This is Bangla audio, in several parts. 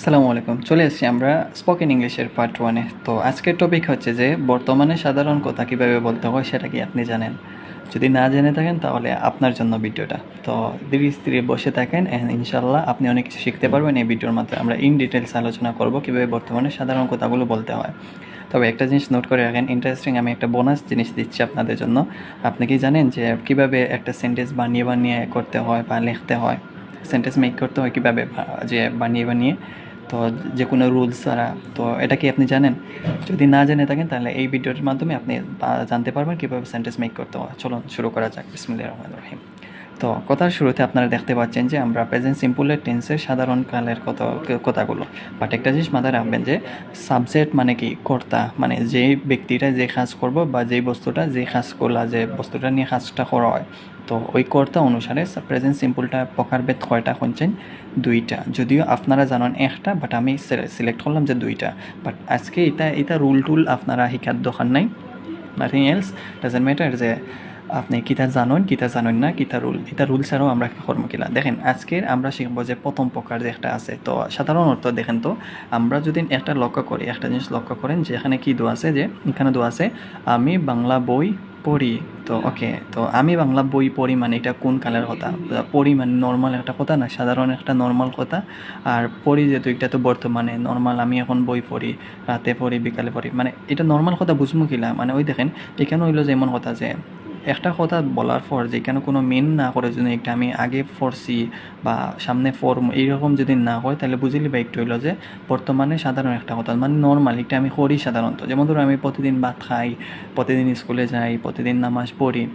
আসসালামু আলাইকুম। চলে এসেছি আমরা স্পোকেন ইংলিশের পার্ট ওয়ানে তো আজকের টপিক হচ্ছে যে, বর্তমানে সাধারণ কথা কীভাবে বলতে হয় সেটা কি আপনি জানেন? যদি না জেনে থাকেন তাহলে আপনার জন্য ভিডিওটা। তো ধীরে স্থিরে বসে থাকেন and ইনশাল্লাহ আপনি অনেক কিছু শিখতে পারবেন। এই ভিডিওর মাধ্যমে আমরা ইন ডিটেলস আলোচনা করব কীভাবে বর্তমানে সাধারণ কথাগুলো বলতে হয়। তবে একটা জিনিস নোট করে রাখেন ইন্টারেস্টিং আমি একটা বোনাস জিনিস দিচ্ছি আপনাদের জন্য। আপনি কি জানেন যে, কীভাবে একটা সেন্টেন্স বানিয়ে বানিয়ে করতে হয় বা লিখতে হয়? সেন্টেন্স মেক করতে হয় কীভাবে যে বানিয়ে বানিয়ে? তো যে কোনো রুলস ছাড়া, তো এটা কি আপনি জানেন? যদি না জেনে থাকেন, তাহলে এই ভিডিওর মাধ্যমে আপনি জানতে পারবেন কীভাবে সেন্টেন্স মেক করতে হয়। চলুন শুরু করা যাক। বিসমিল্লাহির রহমানির রহিম। তো কথার শুরুতে আপনারা দেখতে পাচ্ছেন যে, আমরা প্রেজেন্ট সিম্পলের টেন্সের সাধারণ কালের কথা কথাগুলো। বাট একটা জিনিস মাথায় রাখবেন যে সাবজেক্ট মানে কি? কর্তা। মানে যেই ব্যক্তিটা যে কাজ করব বা যেই বস্তুটা যে কাজ করলা যে বস্তুটা নিয়ে কাজটা করা হয় তো ওই কর্তা অনুসারে প্রেজেন্ট সিম্পলটা প্রকারভেদ কয়টা শুনছেন, দুইটা। যদিও আপনারা জানেন একটা বাট আমি সিলেক্ট করলাম যে দুইটা। বাট আজকে এটা এটা রুল টুল আপনারা শিকার দোকান নাই। নাথিং এলস ডাজেন্ট ম্যাটার যে আপনি কিতা জানেন কিতা জানেন না কিতা রুল এটা রুল ছাড়াও আমরা কর্ম কিলা। দেখেন, আজকের আমরা শিখব যে প্রথম প্রকার যে একটা আছে। তো সাধারণত দেখেন তো, আমরা যদি একটা লক্ষ্য করি, একটা জিনিস লক্ষ্য করেন যে এখানে কি দোয়া আছে যে, এখানে দোয়া আছে, আমি বাংলা বই পড়ি। তো ওকে তো আমি বাংলা বই পড়ি মানে এটা কোন কালের কথা? পড়ি মানে নর্মাল একটা কথা না, সাধারণ একটা নর্মাল কথা। আর পড়ি যেহেতু, এটা তো বর্তমানে নর্মাল আমি এখন বই পড়ি, রাতে পড়ি, বিকালে পড়ি মানে এটা নর্মাল কথা বুঝব কিলা? মানে ওই দেখেন এখানে হইল যে এমন কথা যে একটা কথা বলার পর যে কেন কোনো মেন না করে যদি একটা আমি আগে ফরসি বা সামনে ফর্ম এইরকম যদি না হয়, তাহলে বুঝিলি বা একটু হইল যে বর্তমানে সাধারণ একটা কথা। মানে নর্মাল একটা আমি করি সাধারণত। যেমন ধরো আমি প্রতিদিন ভাত খাই, প্রতিদিন স্কুলে যাই, প্রতিদিন নামাজ পড়ি।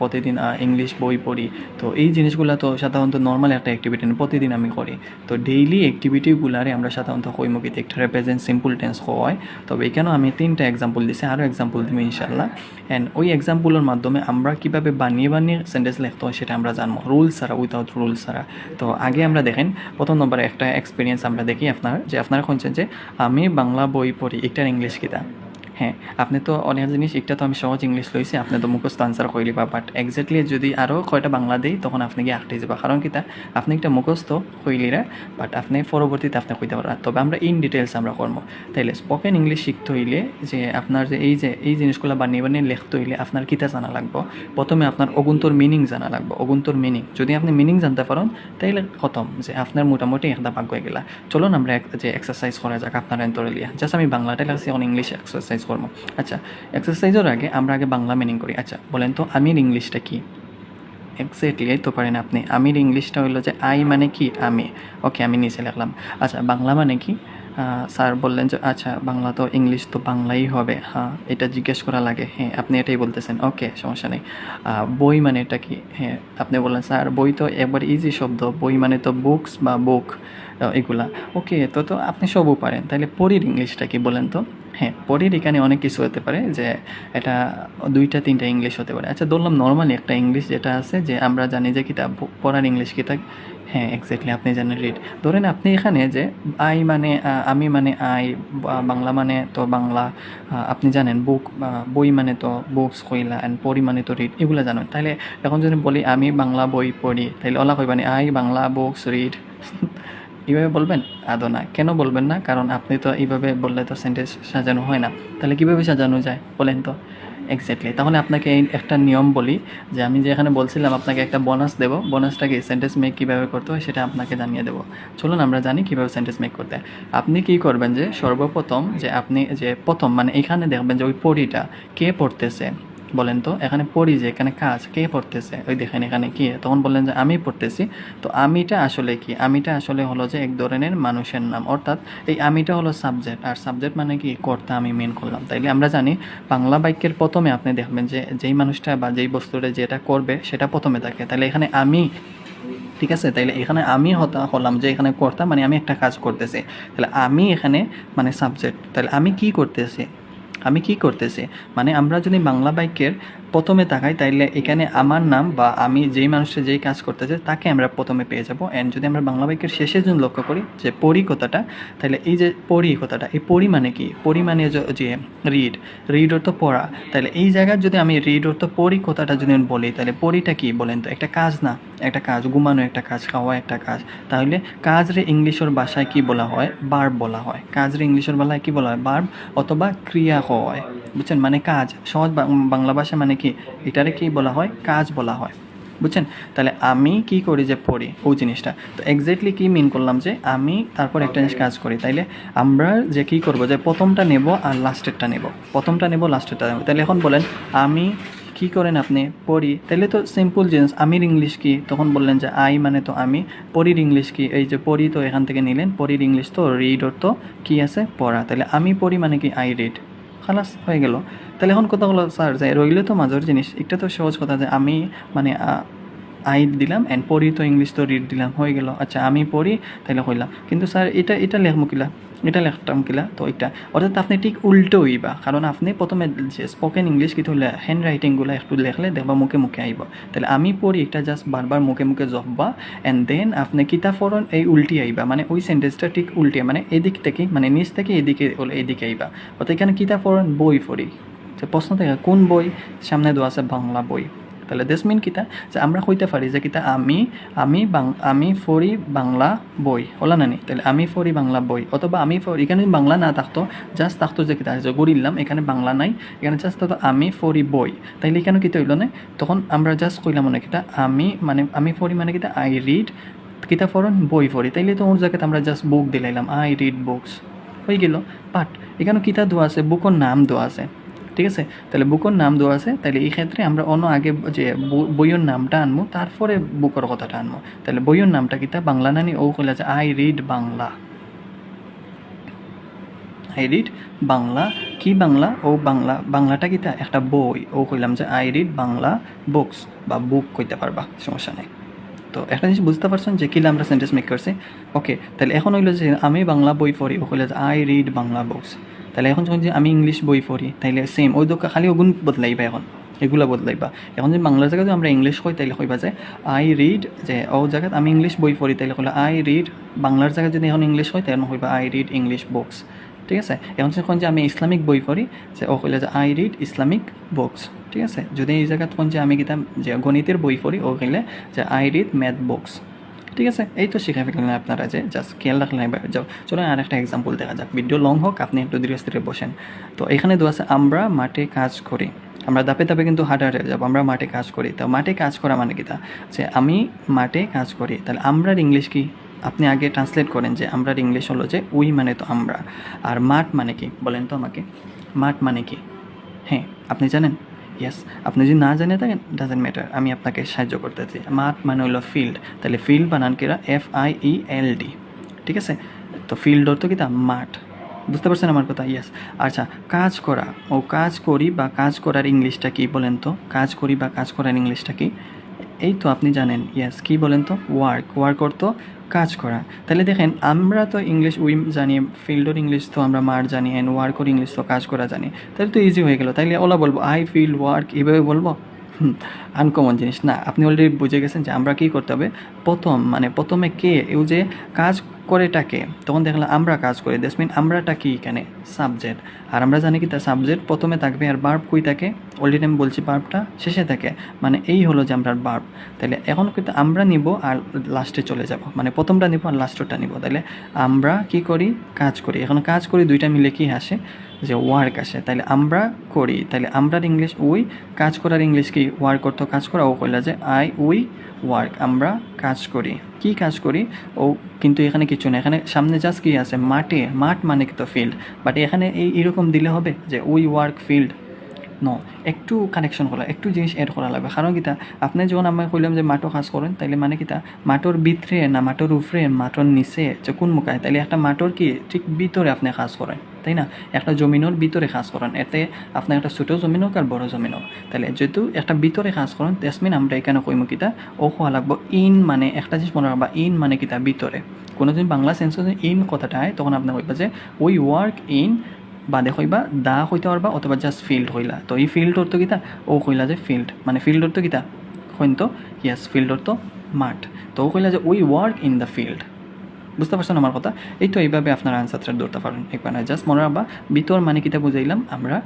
প্রতিদিন ইংলিশ বই পড়ি। তো এই জিনিসগুলো তো সাধারণত নর্মাল একটা অ্যাক্টিভিটি প্রতিদিন আমি করি। তো ডেইলি অ্যাক্টিভিটিগুলারে আমরা সাধারণত কইমুখিত একটা রিপ্রেজেন্ট সিম্পল টেন্স হয়। তবে এখানেও আমি তিনটা এক্সাম্পল দিছি আরও এক্সাম্পল দিব ইনশাল্লাহ অ্যান্ড ওই এক্সাম্পলের মাধ্যমে আমরা কীভাবে বানিয়ে বানিয়ে সেন্টেন্স লিখতে হয় সেটা আমরা জানব রুলস ছাড়া উইথাউট রুলস ছাড়া। তো আগে আমরা দেখেন, প্রথম নম্বরে একটা এক্সপিরিয়েন্স আমরা দেখি আপনার, যে আপনারা শুনছেন যে, আমি বাংলা বই পড়ি, একটার ইংলিশ কিতা হ্যাঁ আপনি তো অনেক জিনিস একটা তো আমি সহজ ইংলিশ লইছি, আপনি তো মুখস্থ আনসার কইলি বা বাট এক্স্যাক্টলি যদি আরও কয়টা বাংলা দেই, তখন আপনি গিয়ে আটকে যাবা। কারণ কিতা আপনি একটা মুখস্থ কইলিরা বাট আপনি পরবর্তীতে আপনি কইতে পারবেন তবে আমরা ইন ডিটেলস আমরা করব। তাইলে স্পোকেন ইংলিশ শিখতে হইলে যে আপনার যে এই যে, এই জিনিসগুলো বানিয়ে বানিয়ে লিখতে হইলে আপনার কিতা জানা লাগবে? প্রথমে আপনার অগুন্তর মিনিং জানা লাগবে, অগুন্তর মিনিং যদি আপনি মিনিং জানতে পারেন, তাইলে খতম, যে আপনার মোটামুটি একটা ভাগ হয়ে গেলা। চলুন আমরা যে এক্সারসাইজ করা যাক আপনার এন্তরে লিয়া। জাস্ট আমি বাংলাটাই লাগছি এখন ইংলিশ এক্সারসাইজ করব। আচ্ছা এক্সারসাইজের আগে আমরা আগে বাংলা মিনিং করি। আচ্ছা বলেন তো, আমির ইংলিশটা কি? এক্স্যাক্টলি এই তো পারেন আপনি। আমির ইংলিশটা হলো যে, আই মানে কি? আমি। ওকে, আমি নিচে লিখলাম। আচ্ছা বাংলা মানে কি? স্যার বললেন যে আচ্ছা বাংলা তো ইংলিশ তো বাংলাই হবে। হ্যাঁ এটা জিজ্ঞেস করা লাগে। হ্যাঁ আপনি এটাই বলতেছেন। ওকে, সমস্যা নেই। বই মানে এটা কি? হ্যাঁ আপনি বললেন, স্যার, বই তো একবার ইজি শব্দ। বই মানে তো বুকস বা বুক এগুলা। ওকে, তো তো আপনি সবও পারেন। তাহলে পরীর ইংলিশটা কি বলেন তো? হ্যাঁ পরীর এখানে অনেক কিছু হতে পারে যে এটা দুইটা, তিনটা ইংলিশ হতে পারে। আচ্ছা ধরলাম নর্মালি একটা ইংলিশ যেটা আছে যে আমরা জানি যে কিতাব, পড়ার ইংলিশ কিতাব। হ্যাঁ এক্স্যাক্টলি আপনি জানেন রিড ধরেন আপনি এখানে যে আই মানে আমি মানে আই বাংলা মানে তো বাংলা আপনি জানেন বুক বই মানে তো বুকস কইলা অ্যান্ড পড়ি মানে তো রিড এগুলো জানেন। তাহলে এখন যদি বলি আমি বাংলা বই পড়ি তাহলে ওলা কই মানে আই, বাংলা বুকস রিড এইভাবে বলবেন? আদৌ না। কেন বলবেন না? কারণ আপনি তো এইভাবে বললে তো সেন্টেন্স সাজানো হয় না। তাহলে কীভাবে সাজানো যায়? বলেন তো। এক্স্যাক্টলি তাহলে আপনাকে এই একটা নিয়ম বলি যে আমি যে এখানে বলছিলাম আপনাকে একটা বোনাস দেবো। বোনাসটাকে সেন্টেন্স মেক কীভাবে করতে হয় সেটা আপনাকে জানিয়ে দেবো। চলুন আমরা জানি কীভাবে সেন্টেন্স মেক করতে আপনি কী করবেন যে সর্বপ্রথম যে আপনি যে প্রথম মানে এখানে দেখবেন যে ওই পড়িটা কে পড়তেছে? বলেন তো, এখানে পড়ি যে এখানে কাজ কে পড়তেছে? ওই দেখেন এখানে কি? তখন বললেন যে আমি পড়তেছি। তো আমিটা আসলে কি? আমিটা আসলে হলো যে এক ধরনের মানুষের নাম। অর্থাৎ এই আমিটা হলো সাবজেক্ট আর সাবজেক্ট মানে কি? কর্তা আমি মেন করলাম। তাইলে আমরা জানি বাংলা বাক্যের প্রথমে আপনি দেখবেন যে যেই মানুষটা বা যেই বস্তুটা যেটা করবে সেটা প্রথমে থাকে। তাহলে এখানে আমি, ঠিক আছে? তাইলে এখানে আমি হতা, হলাম যে এখানে কর্তা মানে আমি একটা কাজ করতেছি। তাহলে আমি এখানে মানে সাবজেক্ট তাহলে আমি কি করতেছি? আমি কি করতেছি? মানে আমরা যদি বাংলা বাক্যের প্রথমে তাকাই, তাইলে এখানে আমার নাম বা আমি যেই মানুষটা যেই কাজ করতেছে, তাকে আমরা প্রথমে পেয়ে যাব। অ্যান্ড যদি আমরা বাংলা বাক্যের শেষে যদি লক্ষ্য করি যে পরি কথাটা তাহলে এই যে পরি কথাটা এই পরি মানে কি? পরি মানে যে- রিড রিড অর্থ পড়া তাহলে এই জায়গায় যদি আমি রিড অর্থ পরি কথাটা যদি বলি তাহলে পরিটা কি বলেন তো? একটা কাজ না, একটা কাজ, ঘুমানো একটা কাজ, খাওয়া একটা কাজ। তাহলে কাজরে ইংলিশের ভাষায় কি বলা হয়? বার্ব বলা হয়। কাজরে ইংলিশের বেলায় কি বলা হয়? বার্ব অথবা ক্রিয়া হয়। বুঝছেন? মানে কাজ, সহজ বাংলা ভাষা মানে কি? এটারে কি বলা হয়? কাজ বলা হয়। বুঝছেন? তাহলে আমি কি করি যে পড়ি ওই জিনিসটা। তো এক্স্যাক্টলি কি মিন করলাম যে আমি তারপর একটা জিনিস কাজ করি। তাইলে আমরা যে কি করব? যে প্রথমটা নেব আর লাস্টেরটা নেব। প্রথমটা নেব লাস্টেরটা নেব। তাহলে এখন বলেন, আমি কি করেন আপনি? পড়ি। তাহলে তো সিম্পল জিনিস, আমির ইংলিশ কি? তখন বললেন যে আই মানে তো আমি। পড়ির ইংলিশ কি? এই যে পড়ি তো এখান থেকে নিলেন। পড়ির ইংলিশ তো রিড তো কি আছে? পড়া। তাহলে আমি পড়ি মানে কি? আই রিড খালাস হয়ে গেল। তাহলে এখন কথা হলো, স্যার, যে রইলে তো মাঝের জিনিস। একটা তো সহজ কথা যে আমি মানে আই দিলাম অ্যান্ড পড়ি তো ইংলিশ তো রিড দিলাম, হয়ে গেল। আচ্ছা আমি পড়ি, তাহলে কইলাম কিন্তু স্যার, এটা এটা লেখমু কিলা? এটা লেখতাম কিলা, তো এটা। অর্থাৎ আপনি ঠিক উল্টো হইবা কারণ আপনি প্রথমে স্পোকেন ইংলিশ কিন্তু হ্যান্ড রাইটিংগুলো একটু লেখলে দেখবা মুখে মুখে আইব তাহলে আমি পড়ি এটা জাস্ট বারবার মুখে মুখে জপবা অ্যান্ড দেন আপনি কিতাব ফরন এই উল্টি আইবা মানে ওই সেন্টেন্সটা ঠিক উল্টে মানে এদিক থেকে মানে নিচ থেকে এদিকে এদিকে আইবা অর্থাৎ এখানে কিতাব ফরন বই পড়ি প্রশ্ন থাকে কোন বই? সামনে দেওয়া আছে বাংলা বই। তাহলে দেশ মিন কিতা? যে আমরা কইতে পারি যে কিতা, আমি আমি আমি ফরি বাংলা বই ওলা নানি তাহলে আমি ফরি বাংলা বই, অথবা আমি ফরি এখানে বাংলা না থাকতো জাস্ট থাকতো যে কিতা, যে গড়িলাম এখানে বাংলা নাই, এখানে জাস্ট থাকতো আমি ফরি বই। তাইলে এখানে কিতা হইল না? তখন আমরা জাস্ট কইলাম মনে কিতা, আমি মানে আমি ফরি মানে কিতা আই রিড কিতা ফরন বই ফরি তাইলে তো ওর জায়গাতে আমরা জাস্ট বুক দিলাইলাম আই রিড বুকস হয়ে গেল বাট এখানে কিতা দেওয়া আছে বুকর নাম দেওয়া আছে। ঠিক আছে? তাহলে বুকর নাম দেওয়া আছে। তাহলে এই ক্ষেত্রে আমরা অন্য আগে যে বই- বইয়ের নামটা আনব, তারপরে বুকর কথাটা আনব। তাহলে বইয়ের নামটা কিতা বাংলা নানি ও কইলা যে, I read Bangla. I read Bangla. কি বাংলা? ও বাংলা, বাংলাটা কিতা একটা বই। ও কইলাম যে, আই রিড বাংলা বুকস বা বুক কইতে পারবা, সমস্যা নেই। তো একটা জিনিস বুঝতে পারছেন যে কিলা আমরা সেন্টেন্স মেক করছি? ওকে তাহলে এখন হইল যে, আমি বাংলা বই পড়ি, ও কইলে আই রিড বাংলা বুকস। তাহলে এখন যখন যে আমি ইংলিশ বই পড়ি তাইলে সেম ওই দোকা খালি ওগুন বদলাইবা এখন, এগুলা বদলাইবা। এখন যদি বাংলা জায়গায় যদি আমরা ইংলিশ কই তাইলে কইবা যে আই রিড যে ও জায়গাত আমি ইংলিশ বই পড়ি তাইলে কইলে আই রিড বাংলার জায়গায় যদি এখন ইংলিশ হয়, তাহলে কইবা আই রিড ইংলিশ বুকস ঠিক আছে? এখন যখন যে আমি ইসলামিক বই পড়ি, যে ও কইলে যে আই রিড ইসলামিক বুকস ঠিক আছে? যদি এই জায়গাত তখন যে আমি কিতাম যে গণিতের বই পড়ি, ও কইলে যে আই রিড ম্যাথ বুকস ঠিক আছে? এই তো শিখে ফেললেন আপনারা যে জাস্ট খেয়াল রাখলেন এবার যাও চলো আর একটা এক্সাম্পল দেখা যাক। ভিডিও লং হোক, আপনি একটু ধীরে স্থিরে বসেন। তো এখানে দু আছে, আমরা মাঠে কাজ করি। আমরা দাপে ধাপে কিন্তু হাঁটা হাঁটে যাব। আমরা মাঠে কাজ করি। তো মাঠে কাজ করা মানে কি তা? যে আমি মাঠে কাজ করি। তাহলে আমরার ইংলিশ কি? আপনি আগে ট্রান্সলেট করেন যে, আমরার ইংলিশ হলো যে, উই মানে তো আমরা। আর মাঠ মানে কি? বলেন তো আমাকে। মাঠ মানে কি? হ্যাঁ আপনি জানেন? ইয়েস আপনি যদি না জানিয়ে থাকেন ডাজেন্ট ম্যাটার আমি আপনাকে সাহায্য করতেছি। মাঠ মানে হলো ফিল্ড তাহলে ফিল্ড বানান কিরা F I E L D ঠিক আছে? তো ফিল্ড অর্থ কি তা? মাঠ। বুঝতে পারছেন আমার কথা? ইয়েস আচ্ছা কাজ করা। ও কাজ করি বা কাজ করার ইংলিশটা কি বলেন তো? কাজ করি বা কাজ করার ইংলিশটা কি? এই তো আপনি জানেন ইয়াস কি বলেন তো? ওয়ার্ক ওয়ার্ক অর্থ কাজ করা। তাহলে দেখেন, আমরা তো ইংলিশ উইম জানি ফিল্ডর ইংলিশ তো আমরা মার জানি অ্যান্ড ওয়ার্ক ওর ইংলিশ তো কাজ করা জানি। তাহলে তো ইজি হয়ে গেল। তাইলে ওলা বলব আই ফিল ওয়ার্ক এভাবে বলব? আনকমন জিনিস। না, আপনি অলরেডি বুঝে গেছেন যে আমরা কী করতে হবে? প্রথম মানে প্রথমে কে? এও যে কাজ করেটাকে, তখন দেখলাম আমরা কাজ করি। দ্যাটস মিন আমরাটা কি এখানে? সাবজেক্ট আর আমরা জানি কি তার সাবজেক্ট প্রথমে থাকবে আর বার্ব কই থাকে? অলরেডি আমি বলছি বার্বটা শেষে থাকে। মানে এই হলো যে আমরা বার্ব তাহলে এখন কিন্তু আমরা নিব আর লাস্টে চলে যাব। মানে প্রথমটা নিব আর লাস্টটা নিব। তাহলে আমরা কি করি? কাজ করি। এখন কাজ করি দুইটা মিলে কি আসে? যে ওয়ার্ক আসে। তাহলে আমরা করি। তাহলে আমরার ইংলিশ উই কাজ করার ইংলিশ কি? ওয়ার্ক অর্থ কাজ করা। ও কইলা যে আই উই ওয়ার্ক আমরা কাজ করি। কি কাজ করি? ও কিন্তু এখানে কিছু না। এখানে সামনে জাস্ট কি আছে? মাঠে, মাঠ মানে তো ফিল্ড বাট এখানে এই এরকম দিলে হবে যে উই ওয়ার্ক ফিল্ড ন, একটু কানেকশন করা একটু জিনিস এড করা লাগবে। কারণ কিতা, আপনি যখন আমি কইলাম যে মাটো কাজ করেন, তাইলে মানে কিতা মাঠর ভিতরে না মাঠর উপরে মাঠর নিচে যে কোন মুখায় তাইলে একটা মাঠর কি, ঠিক ভিতরে আপনি কাজ করেন, তাই না? একটা জমিনের ভিতরে কাজ করেন। এতে আপনার একটা ছোটো জমিন হোক আর বড় জমিন হোক তাহলে যেহেতু একটা ভিতরে কাজ করেন তেসমিন আমরা এখানে কইমু কিতা ও হওয়া লাগবো ইন মানে একটা জিনিস মনে রাখবা ইন মানে কিতা ভিতরে কোনো দিন বাংলা সেন্স ইন কথাটা হয় তখন আপনার কইবা যে উই ওয়ার্ক ইন বাদে কইবা দা হইতে পারবা অথবা জাস্ট ফিল্ড হইলা তো এই ফিল্ড অর্থ কিতা ও কইলা যে ফিল্ড মানে ফিল্ড অর্থ কিতা কইন তো? ইয়াস ফিল্ড অর্থ মাঠ। তো ও কইলা যে we work in the field বুঝতে পারছেন আমার কথা? এই তো এইভাবে আপনার আনসারটা ধরতে পারেন। একবার না জাস্ট মনে রাখবা ভিতর মানে কিতা বুঝাইলাম? আমরা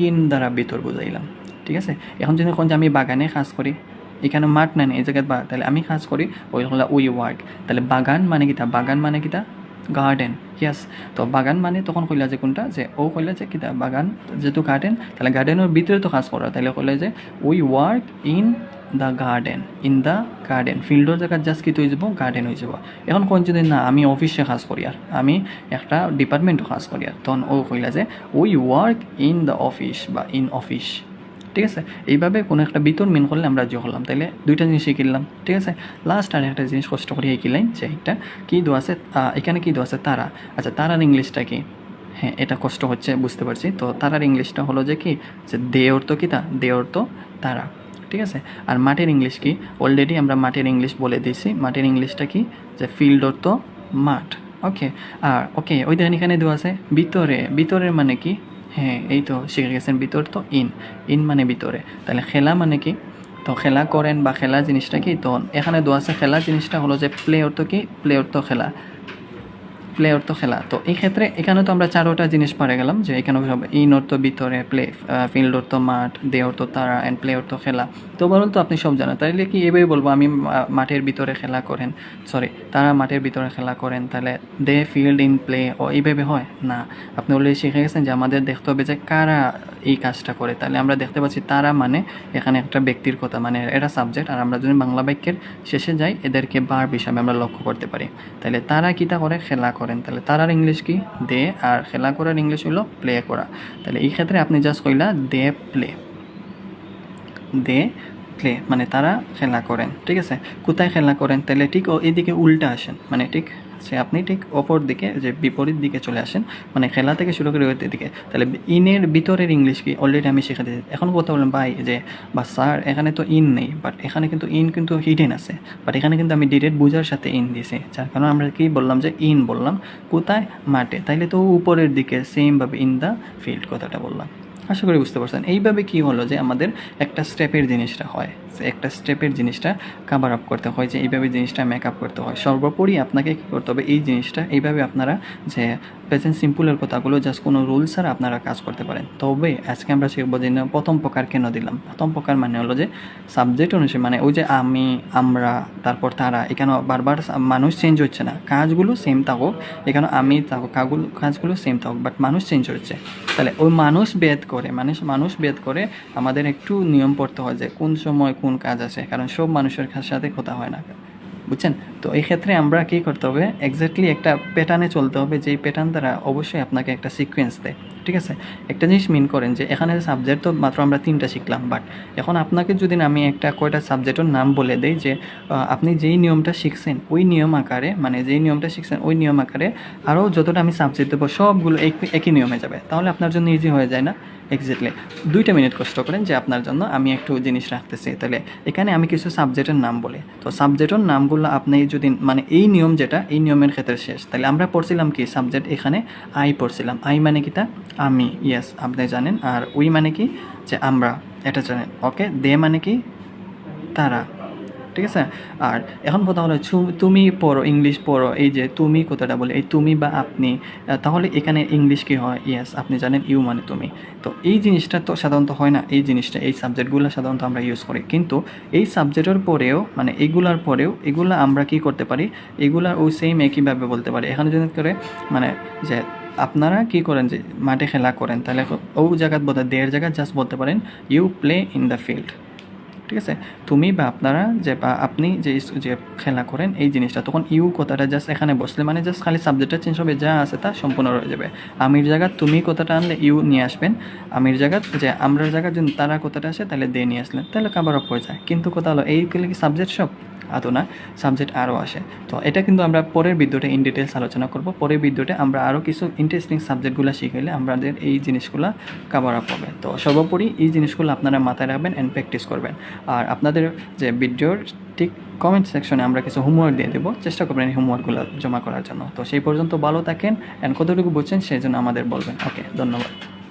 ইন দ্বারা ভিতর বুঝাইলাম। ঠিক আছে? এখন যদি কোন যে আমি বাগানে কাজ করি, এখানে মাঠ নাই, এই জায়গায় তাহলে আমি কাজ করি, ওই হলো উই ওয়ার্ক তাহলে বাগান মানে কিতা বাগান মানে কিতা গার্ডেন ইয়াস তো বাগান মানে তখন কইলা যে কোনটা? যে ও কইলা যে কিতা, বাগান যেহেতু গার্ডেন তাহলে গার্ডেনের ভিতরে তো কাজ করা তাহলে কইলা যে we work in the garden in the garden ফিল্ডর জায়গা জাস্ট কি হয়ে যাব? গার্ডেন হয়ে যাব। এখন কোন যদি না, আমি অফিসে কাজ করি আর। আমি একটা ডিপার্টমেন্টও কাজ করি আর। তখন ও কইলা যে we work in the office বা ইন অফিস ঠিক আছে? এইভাবে কোনো একটা বিতর মিন করলে আমরা যোগ হলাম তাহলে দুইটা জিনিস শিখিলাম ঠিক আছে? লাস্ট আর একটা জিনিস কষ্ট করে শিখিলাম যে একটা, কী দো আছে এখানে কী দো আছে? তারা। আচ্ছা তারার ইংলিশটা কি? হ্যাঁ এটা কষ্ট হচ্ছে, বুঝতে পারছি। তো তারার ইংলিশটা হলো যে কি? যে দে অর্থ কি তা? দে অর্থ তারা, ঠিক আছে? আর মাটির ইংলিশ কি? অলরেডি আমরা মাটির ইংলিশ বলে দিয়েছি। মাটির ইংলিশটা কি? যে ফিল্ড অর্থ মাঠ ওকে আর ওকে ওই দেখেন এখানে দেওয়া আছে, ভিতরে, ভিতরের মানে কি? হ্যাঁ এই তো শিখে গেছেন ভিতর, তো ইন। ইন মানে ভিতরে। তাহলে খেলা মানে কি? তো খেলা করেন বা খেলা জিনিসটা কি? তো এখানে দেওয়া আছে, খেলা জিনিসটা হলো যে প্লে অর্থ কি? প্লে অর্থ খেলা। প্লে তো খেলা। তো এই ক্ষেত্রে এখানে তো আমরা চারোটা জিনিস পারে গেলাম যে এখানে সব ইন অর্থ ভিতরে প্লে ফিল্ড অর্থ, মাঠ দে অর্থ, তারা অ্যান্ড প্লে অর্থ, খেলা। তো বলুন তো আপনি সব জানেন। তাহলে কি এভাবে বলব, আমি মাঠের ভিতরে খেলা করেন? সরি তারা মাঠের ভিতরে খেলা করেন। তাহলে দে ফিল্ড ইন প্লে ও এইভাবে হয়? না। আপনি অলরেডি শিখে গেছেন যে আমাদের দেখতে হবে যে কারা এই কাজটা করে। তাহলে আমরা দেখতে পাচ্ছি তারা মানে এখানে একটা ব্যক্তির কথা মানে এটা সাবজেক্ট আর আমরা যদি বাংলা বাক্যের শেষে যাই, এদেরকে বার হিসাবে আমরা লক্ষ্য করতে পারি। তাহলে তারা কিতা করে? খেলা করেন। তাহলে তার আর ইংলিশ কি? দে আর খেলা করার ইংলিশ হলো প্লে করা। তাহলে এই ক্ষেত্রে আপনি জাস্ট কইলা দে প্লে দে প্লে মানে তারা খেলা করেন, ঠিক আছে? কোথায় খেলা করেন? তাহলে ঠিক ও এদিকে উল্টা আসেন মানে ঠিক সে আপনি ঠিক অপর দিকে, যে বিপরীত দিকে চলে আসেন মানে খেলা থেকে শুরু করে ওই দিকে। তাহলে ইনের ভিতরের ইংলিশ কি অলরেডি আমি শেখাতে এখন কথা বললাম, ভাই, যে, বা স্যার, এখানে তো ইন নেই বাট এখানে কিন্তু ইন কিন্তু হিডেন আছে। বাট এখানে কিন্তু আমি ডিরেক্ট বুঝার সাথে ইন দিয়েছি। যার কারণে আমরা কি বললাম, যে ইন বললাম, কোথায়? মাঠে। তাইলে তো উপরের দিকে সেমভাবে ইন দ্য ফিল্ড কথাটা বললাম। আশা করি বুঝতে পারছেন। এইভাবে কি হলো যে আমাদের একটা স্টেপের জিনিসটা হয়। একটা স্টেপের জিনিসটা কাভার আপ করতে হয়, যে এইভাবে জিনিসটা মেকআপ করতে হয়। সর্বোপরি আপনাকে কী করতে হবে, এই জিনিসটা এইভাবে আপনারা যে প্রেজেন্ট সিম্পলের কথাগুলো জাস্ট কোনো রুলস ছাড়া আপনারা কাজ করতে পারেন। তবে আজকে আমরা শিখব যে প্রথম প্রকার কেন দিলাম? প্রথম প্রকার মানে হলো যে সাবজেক্ট অনুসারে মানে ওই যে আমি, আমরা, তারপর তারা, এখানে বারবার মানুষ চেঞ্জ হচ্ছে না। কাজগুলো সেম থাকুক, এখানে আমি থাকুক কাজগুলো কাজগুলো সেম থাকুক বাট মানুষ চেঞ্জ হচ্ছে। তাহলে ওই মানুষ বেদ করে, মানুষ মানুষ বেদ করে আমাদের একটু নিয়ম পড়তে হয় যে কোন সময় কোন কাজ আছে? কারণ সব মানুষের সাথে কথা হয় না। বুঝছেন? তো এই ক্ষেত্রে আমরা কি করতে হবে? এক্স্যাক্টলি একটা প্যাটার্নে চলতে হবে, যেই প্যাটার্ন দ্বারা অবশ্যই আপনাকে একটা সিকোয়েন্স দেয়, ঠিক আছে? একটা জিনিস মিন করেন যে এখানে সাবজেক্ট তো মাত্র আমরা তিনটা শিখলাম বাট এখন আপনাকে যদি আমি একটা কয়টা সাবজেক্টের নাম বলে দেই যে আপনি যেই নিয়মটা শিখছেন, ওই নিয়ম আকারে মানে যেই নিয়মটা শিখছেন, ওই নিয়ম আকারে আরও যতটা আমি সাবজেক্ট দেবো, সবগুলো এক- একই নিয়মে যাবে। তাহলে আপনার জন্য ইজি হয়ে যায় না? এক্স্যাক্টলি দুইটা মিনিট কষ্ট করেন যে আপনার জন্য আমি একটু জিনিস রাখতেছি। তাহলে এখানে আমি কিছু সাবজেক্টের নাম বলি। তো সাবজেক্টের নামগুলো আপনি যদি মানে এই নিয়ম যেটা, এই নিয়মের ক্ষেত্রে শেষ। তাহলে আমরা পড়ছিলাম কি সাবজেক্ট এখানে? আই পড়ছিলাম। আই মানে কি তা? আমি ইয়েস আপনি জানেন। আর উই মানে কি? যে আমরা, এটা জানেন। ওকে দে মানে কি? তারা। ঠিক আছে? আর এখন কথা হলো তুমি পড়ো, ইংলিশ পড়ো, এই যে তুমি কথাটা বলে, এই তুমি বা আপনি তাহলে এখানে ইংলিশ কি হয়? ইয়েস আপনি জানেন ইউ মানে তুমি। তো এই জিনিসটা তো সাধারণত হয় না, এই জিনিসটা, এই সাবজেক্টগুলো সাধারণত আমরা ইউজ করি। কিন্তু এই সাবজেক্টের পরেও মানে এগুলার পরেও, এগুলো আমরা কি করতে পারি? এগুলার ওই সেম একইভাবে বলতে পারি। এখানে যদি করে মানে যে আপনারা কি করেন যে মাঠে খেলা করেন, তাহলে ও জায়গাত বলতে দেড় জায়গায় জাস্ট বলতে পারেন you play in the field ঠিক আছে? তুমি বা আপনারা যে বা আপনি যে যে খেলা করেন এই জিনিসটা, তখন ইউ কথাটা জাস্ট এখানে বসলে মানে জাস্ট খালি সাবজেক্টটা চেঞ্জ হবে, যা আছে তা সম্পূর্ণ রয়ে যাবে। আমির জায়গা তুমি কথাটা আনলে ইউ নিয়ে আসবেন। আমির জায়গা যে আমরার জায়গা যদি তারা কথাটা আসে, তাহলে দে নিয়ে আসলেন। তাহলে কাবার অফ হয়ে যায়। কিন্তু কথা হলো, এই কি সাবজেক্ট সব? আদৌ না সাবজেক্ট আরও আসে। তো এটা কিন্তু আমরা পরের ভিডিওতে ইন ডিটেলস আলোচনা করব। পরের ভিডিওতে আমরা আরও কিছু ইন্টারেস্টিং সাবজেক্টগুলো শিখাইলে আমাদের এই জিনিসগুলো কাভার আপ হবে। তো সর্বোপরি এই জিনিসগুলো আপনারা মাথায় রাখবেন অ্যান্ড প্র্যাকটিস করবেন। আর আপনাদের যে ভিডিওর ঠিক কমেন্ট সেকশনে আমরা কিছু হোমওয়ার্ক দিয়ে দেবো। চেষ্টা করবেন এই হোমওয়ার্কগুলো জমা করার জন্য। তো সেই পর্যন্ত ভালো থাকেন অ্যান্ড কতটুকু বুঝছেন সেই জন্য আমাদের বলবেন। ওকে ধন্যবাদ।